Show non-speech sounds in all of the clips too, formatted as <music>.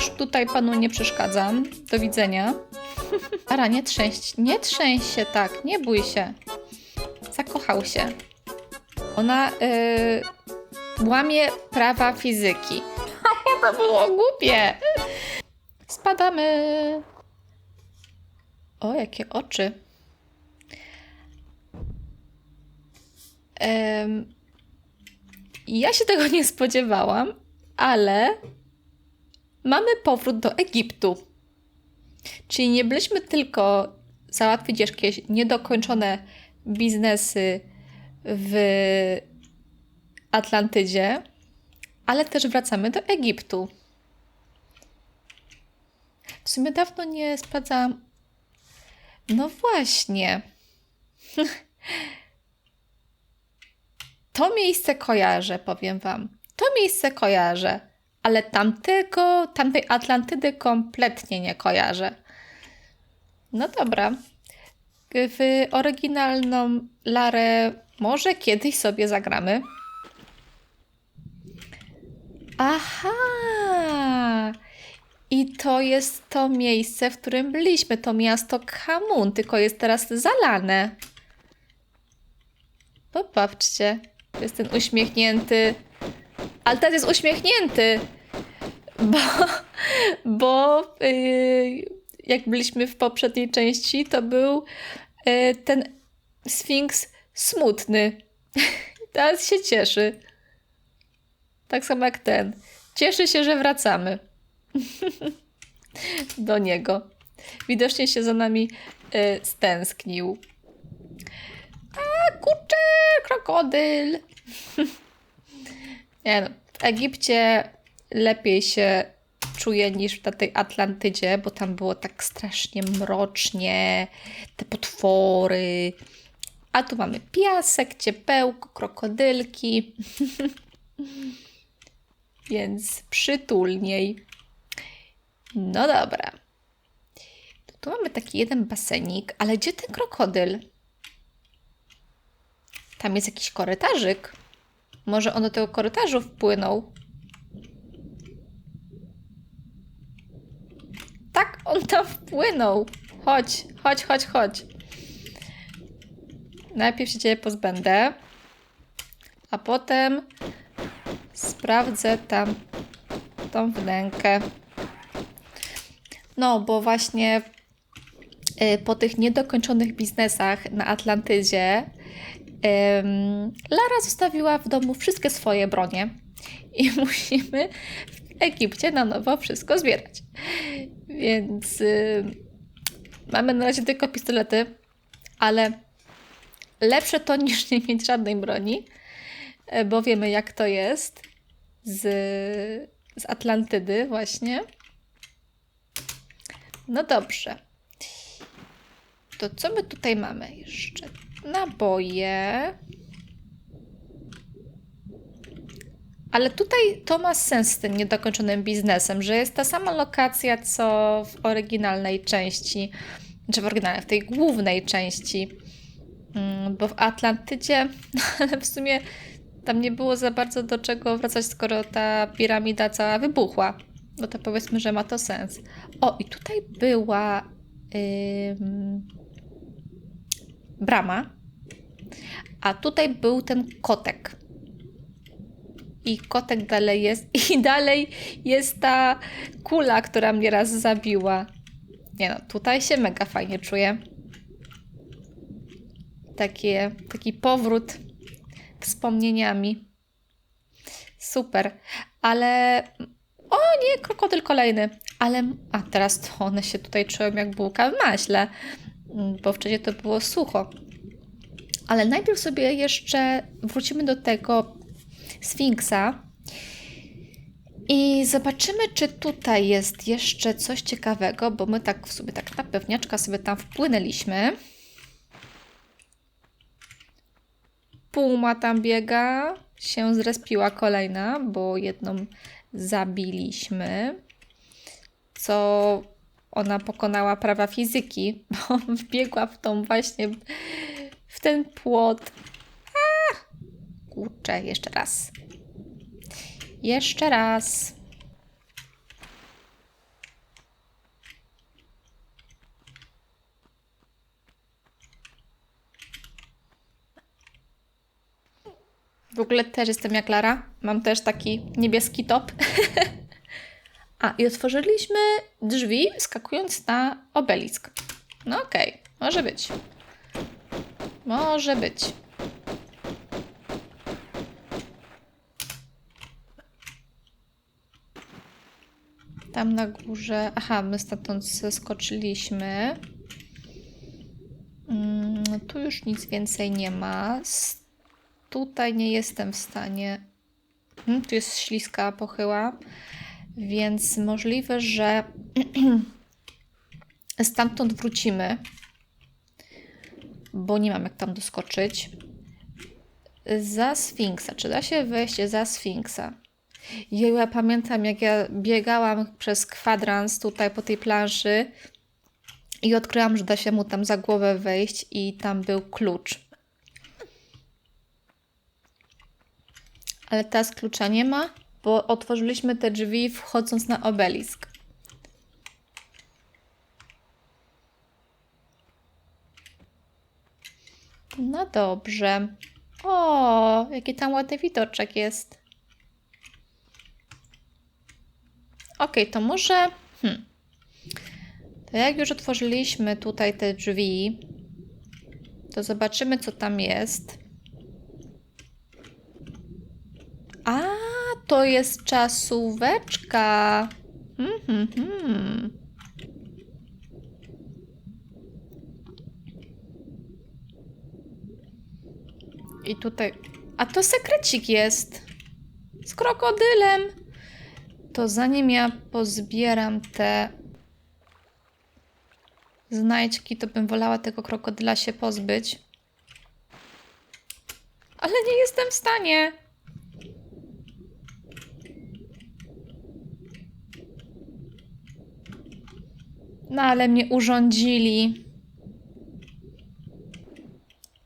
już tutaj panu nie przeszkadzam. Do widzenia. Ara, nie trzęść, nie trzęść się tak, nie bój się. Zakochał się. Ona yy, łamie prawa fizyki. <laughs> to było głupie. Spadamy. O, jakie oczy. Ja się tego nie spodziewałam, ale mamy powrót do Egiptu. Czyli nie byliśmy tylko załatwić jakieś niedokończone biznesy w Atlantydzie, ale też wracamy do Egiptu. W sumie dawno nie sprawdzałam. No właśnie. <laughs> To miejsce kojarzę, powiem Wam. To miejsce kojarzę, ale tamtego, tamtej Atlantydy kompletnie nie kojarzę. No dobra. W oryginalną Larę może kiedyś sobie zagramy. Aha! I to jest to miejsce, w którym byliśmy. To miasto Kamun, tylko jest teraz zalane. Popatrzcie. Jest ten uśmiechnięty. Ale teraz jest uśmiechnięty. Bo, bo yy, jak byliśmy w poprzedniej części, to był yy, ten Sfinks smutny. <laughs> Teraz się cieszy. Tak samo jak ten. Cieszy się, że wracamy <laughs> do niego. Widocznie się za nami y, stęsknił. A kurczę, krokodyl. <laughs> Nie no, w Egipcie lepiej się czuję niż w tej Atlantydzie, bo tam było tak strasznie mrocznie, te potwory. A tu mamy piasek, ciepełko, krokodylki. <laughs> Więc przytulniej. No dobra. Tu mamy taki jeden basenik, ale gdzie ten krokodyl? Tam jest jakiś korytarzyk. Może on do tego korytarzu wpłynął? Tak, on tam wpłynął. Chodź, chodź, chodź, chodź. Najpierw się ciebie pozbędę, a potem sprawdzę tam tą wnękę. No, bo właśnie y, po tych niedokończonych biznesach na Atlantydzie Lara zostawiła w domu wszystkie swoje bronie i <laughs> musimy w Egipcie na nowo wszystko zbierać. Więc mamy na razie tylko pistolety, ale lepsze to niż nie mieć żadnej broni, e, bo wiemy jak to jest z, z Atlantydy właśnie. No dobrze. To co my tutaj mamy jeszcze? Naboje. Ale tutaj to ma sens z tym niedokończonym biznesem, że jest ta sama lokacja, co w oryginalnej części, czy w oryginalnej, w tej głównej części. Mm, bo w Atlantydzie, <laughs> ale w sumie tam nie było za bardzo do czego wracać, skoro ta piramida cała wybuchła. No to powiedzmy, że ma to sens. O, i tutaj była ym, brama, a tutaj był ten kotek. I kotek dalej jest, <laughs> i dalej jest ta kula, która mnie raz zabiła. Nie no, tutaj się mega fajnie czuję. Takie, taki powrót wspomnieniami. Super. Ale o nie, krokodyl kolejny. Ale, a teraz to one się tutaj czują jak bułka w maśle, bo wcześniej to było sucho. Ale najpierw sobie jeszcze wrócimy do tego Sfinksa i zobaczymy, czy tutaj jest jeszcze coś ciekawego, bo my tak w sobie tak na pewniaczka sobie tam wpłynęliśmy. Puma tam biega, się zrespiła kolejna, bo jedną zabiliśmy, co ona pokonała prawa fizyki, bo <laughs> wbiegła w tą właśnie, w ten płot. A! Kurczę, jeszcze raz. Jeszcze raz. W ogóle też jestem jak Lara. Mam też taki niebieski top. <laughs> A, i otworzyliśmy drzwi, skakując na obelisk. No okej, może być. Może być. Tam na górze. Aha, my stamtąd skoczyliśmy. Mm, tu już nic więcej nie ma. S- Tutaj nie jestem w stanie. Hmm, tu jest śliska, pochyła, więc możliwe, że <clears throat> stamtąd wrócimy, bo nie mam jak tam doskoczyć. Za Sfinksa. Czy da się wejść za Sfinksa? Jeju, ja pamiętam, jak ja biegałam przez kwadrans tutaj po tej planszy i odkryłam, że da się mu tam za głowę wejść i tam był klucz. Ale teraz klucza nie ma, bo otworzyliśmy te drzwi wchodząc na obelisk. No dobrze. O, jaki tam ładny widoczek jest. Okej, to może. Hmm. To jak już otworzyliśmy tutaj te drzwi, to zobaczymy, co tam jest. A, to jest czasóweczka. Hmm, hmm, hmm. I tutaj. A to sekrecik jest. Z krokodylem. To zanim ja pozbieram te znajdźki, to bym wolała tego krokodyla się pozbyć. Ale nie jestem w stanie. No ale mnie urządzili.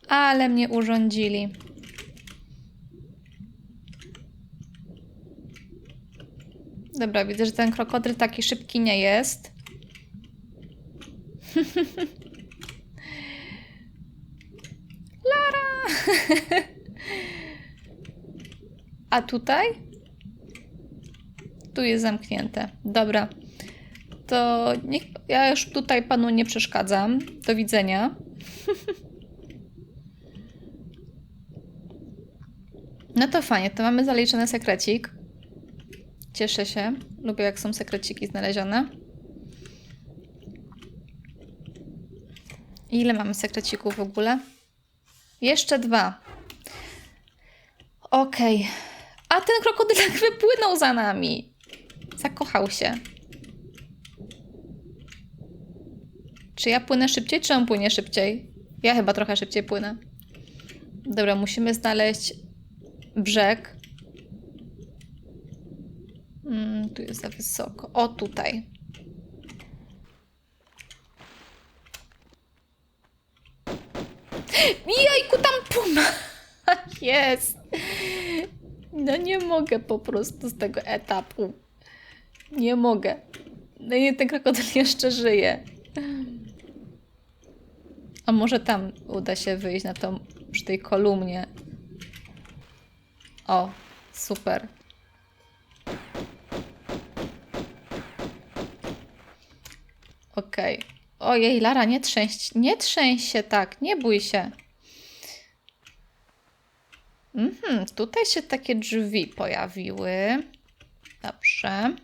Ale mnie urządzili. Dobra, widzę, że ten krokodyl taki szybki nie jest. <laughs> Lara! <laughs> A tutaj? Tu jest zamknięte. Dobra. To niech, ja już tutaj panu nie przeszkadzam. Do widzenia. <laughs> No to fajnie, to mamy zaliczony sekrecik. Cieszę się. Lubię, jak są sekreciki znalezione. Ile mamy sekrecików w ogóle? Jeszcze dwa. Okej. A ten krokodylek <laughs> wypłynął za nami. Zakochał się. Czy ja płynę szybciej, czy on płynie szybciej? Ja chyba trochę szybciej płynę. Dobra, musimy znaleźć brzeg. Mm, tu jest za wysoko. O, tutaj. Jajku, tam puma! <laughs> Jest! No nie mogę po prostu z tego etapu. Nie mogę. No i ten krokodyl jeszcze żyje. A może tam uda się wyjść na tą, przy tej kolumnie. O, super. Okej. Ojej, Lara, nie trzęść, nie trzęść się tak, nie bój się. Mhm, tutaj się takie drzwi pojawiły. Dobrze.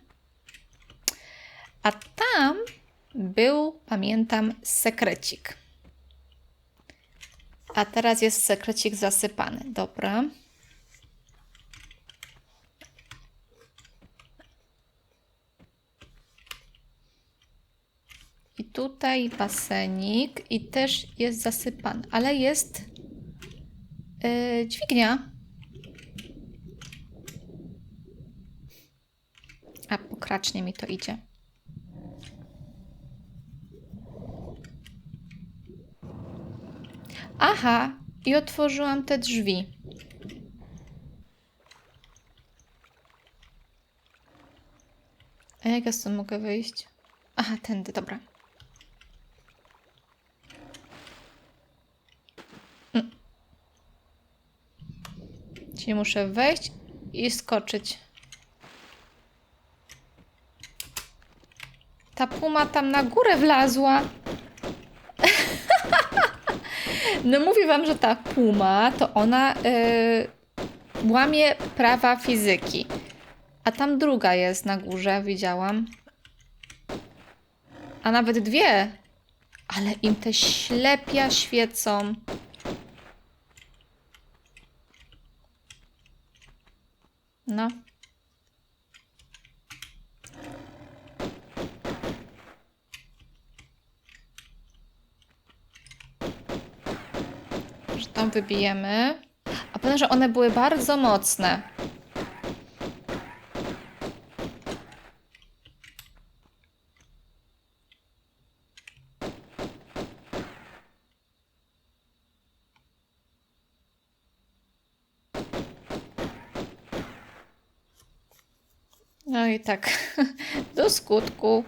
A tam był, pamiętam, sekrecik. A teraz jest sekrecik zasypany. Dobra. I tutaj basenik i też jest zasypany, ale jest yy, dźwignia. A pokracznie mi to idzie. Aha, i otworzyłam te drzwi. A jak ja stąd mogę wyjść? Aha, tędy, dobra. Czyli muszę wejść i skoczyć. Ta puma tam na górę wlazła. No mówię wam, że ta puma to ona yy, łamie prawa fizyki. A tam druga jest na górze, widziałam. A nawet dwie. Ale im te ślepia świecą. No. Że tam wybijemy. A powiem, że one były bardzo mocne. No i tak, <laughs> do skutku.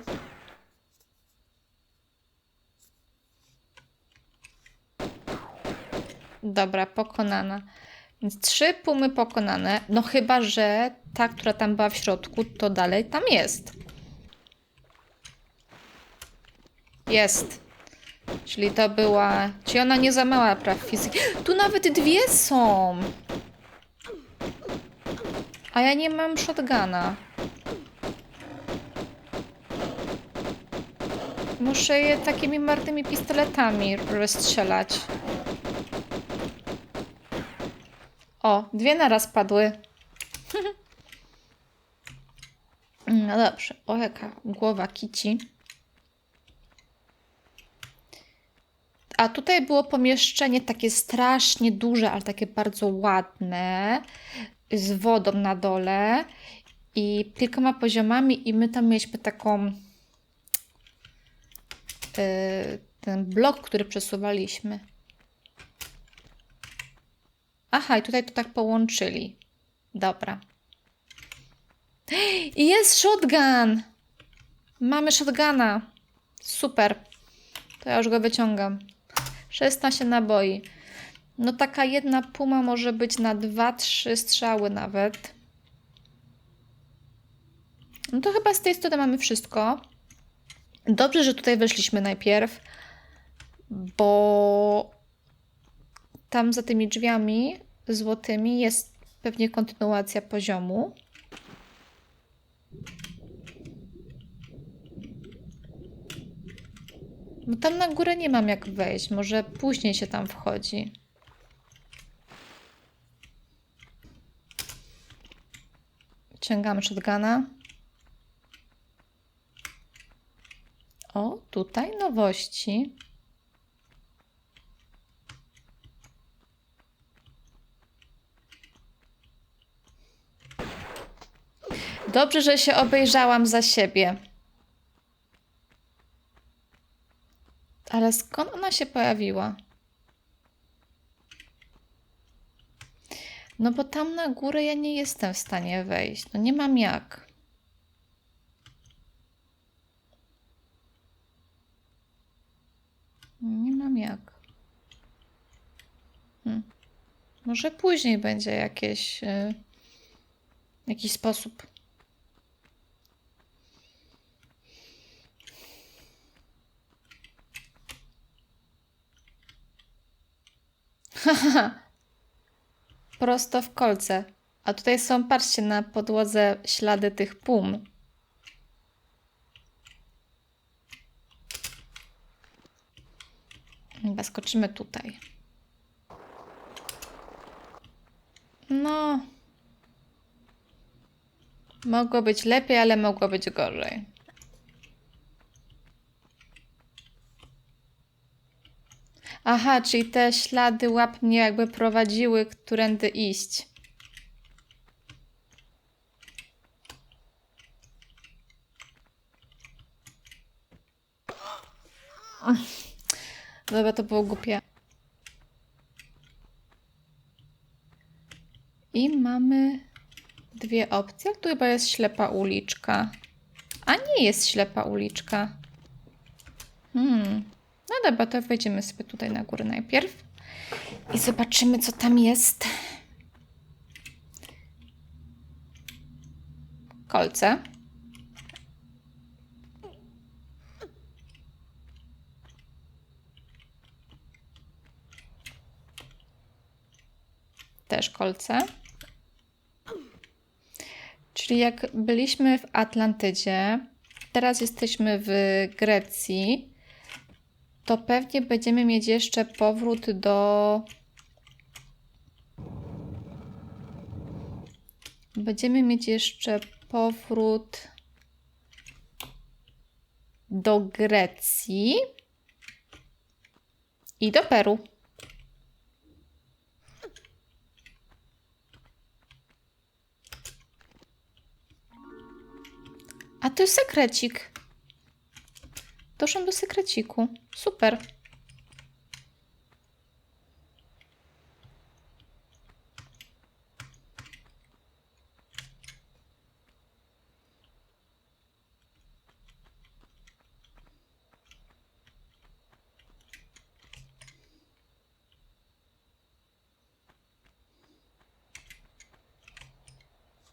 Dobra, pokonana. Więc trzy pumy pokonane. No chyba, że ta, która tam była w środku, to dalej tam jest. Jest. Czyli to była... Czyli ona nie zamała praw fizyki. Tu nawet dwie są. A ja nie mam shotguna. Muszę je takimi marnymi pistoletami rozstrzelać. O, dwie naraz padły. <laughs> No dobrze. O, jaka głowa kici. A tutaj było pomieszczenie takie strasznie duże, ale takie bardzo ładne, z wodą na dole i kilkoma poziomami i my tam mieliśmy taką yy, ten blok, który przesuwaliśmy. Aha, i tutaj to tak połączyli. Dobra. I jest shotgun! Mamy shotguna. Super. To ja już go wyciągam. 16 naboi. No taka jedna puma może być na 2-3 strzały nawet. No to chyba z tej strony mamy wszystko. Dobrze, że tutaj weszliśmy najpierw, bo tam za tymi drzwiami złotymi jest pewnie kontynuacja poziomu. No tam na górę nie mam jak wejść. Może później się tam wchodzi. Ciągamy shotguna. O, tutaj nowości. Dobrze, że się obejrzałam za siebie. Ale skąd ona się pojawiła? No bo tam na górę ja nie jestem w stanie wejść. No nie mam jak. Nie mam jak. Hmm. Może później będzie jakieś, yy, jakiś sposób. <laughs> Prosto w kolce. A tutaj są, patrzcie, na podłodze ślady tych pum. Chyba skoczymy tutaj. No. Mogło być lepiej, ale mogło być gorzej. Aha, czyli te ślady łap mnie jakby prowadziły, którędy iść. Dobra, to było głupie. I mamy dwie opcje. Tu chyba jest ślepa uliczka. A nie jest ślepa uliczka. Hmm. No dobra, to wejdziemy sobie tutaj na górę najpierw i zobaczymy, co tam jest. Kolce. Też kolce. Czyli jak byliśmy w Atlantydzie, teraz jesteśmy w Grecji, to pewnie będziemy mieć jeszcze powrót do. Będziemy mieć jeszcze powrót do Grecji i do Peru. A to jest sekrecik. Doszłam do sekreciku. Super.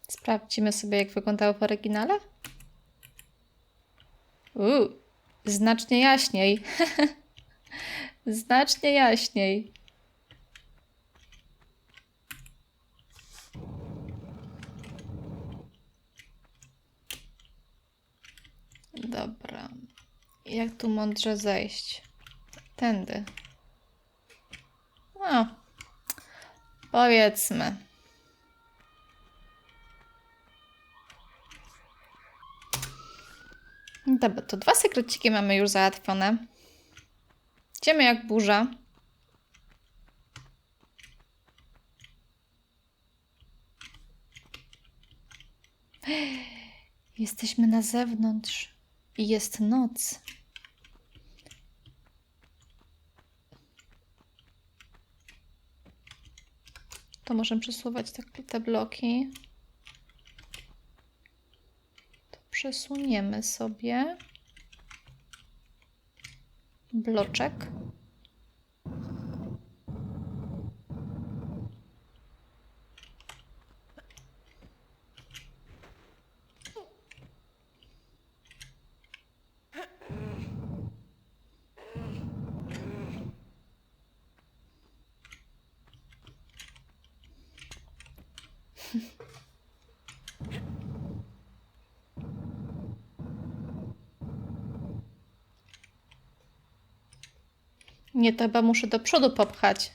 Sprawdzimy sobie, jak wyglądało w oryginale. Uuu, znacznie jaśniej. <laughs> znacznie jaśniej. Dobra. Jak tu mądrze zejść? Tędy. No. Powiedzmy. Dobra, to dwa sekreciki mamy już załatwione. Idziemy jak burza. Jesteśmy na zewnątrz i jest noc. To możemy przesuwać tak te bloki przesuniemy sobie bloczek. Nie, to chyba muszę do przodu popchać.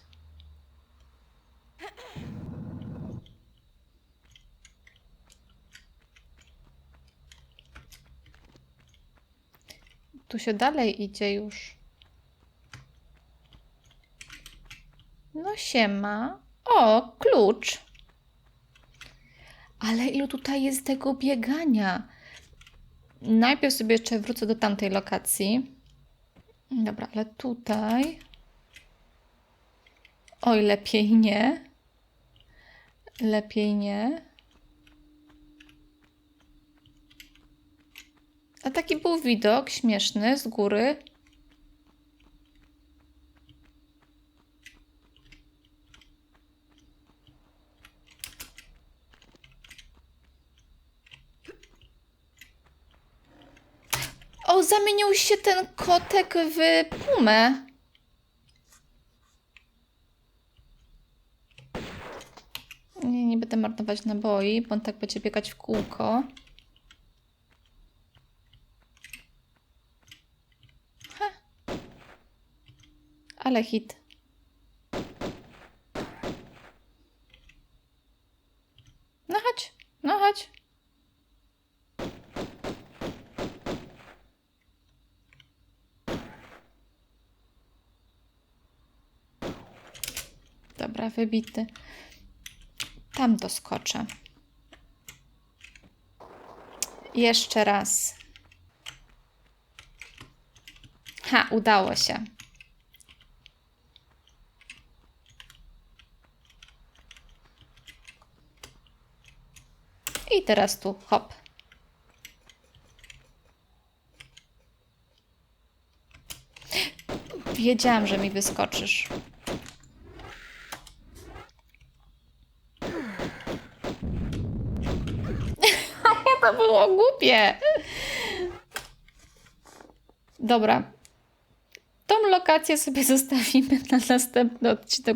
Tu się dalej idzie już. No siema. O, klucz. Ale ilu tutaj jest tego biegania. Najpierw sobie jeszcze wrócę do tamtej lokacji. Dobra, ale tutaj. Oj, lepiej nie. Lepiej nie. A taki był widok śmieszny z góry. Zamienił się ten kotek w pumę. Nie, nie będę marnować naboi, bo on tak będzie biegać w kółko. Ha. Ale hit. No chodź, no chodź. Dobra, wybity. Tam doskoczę. Jeszcze raz. Ha, udało się. I teraz tu, hop. Wiedziałam, że mi wyskoczysz. To było głupie. Dobra. Tą lokację sobie <laughs> zostawimy na następny odcinek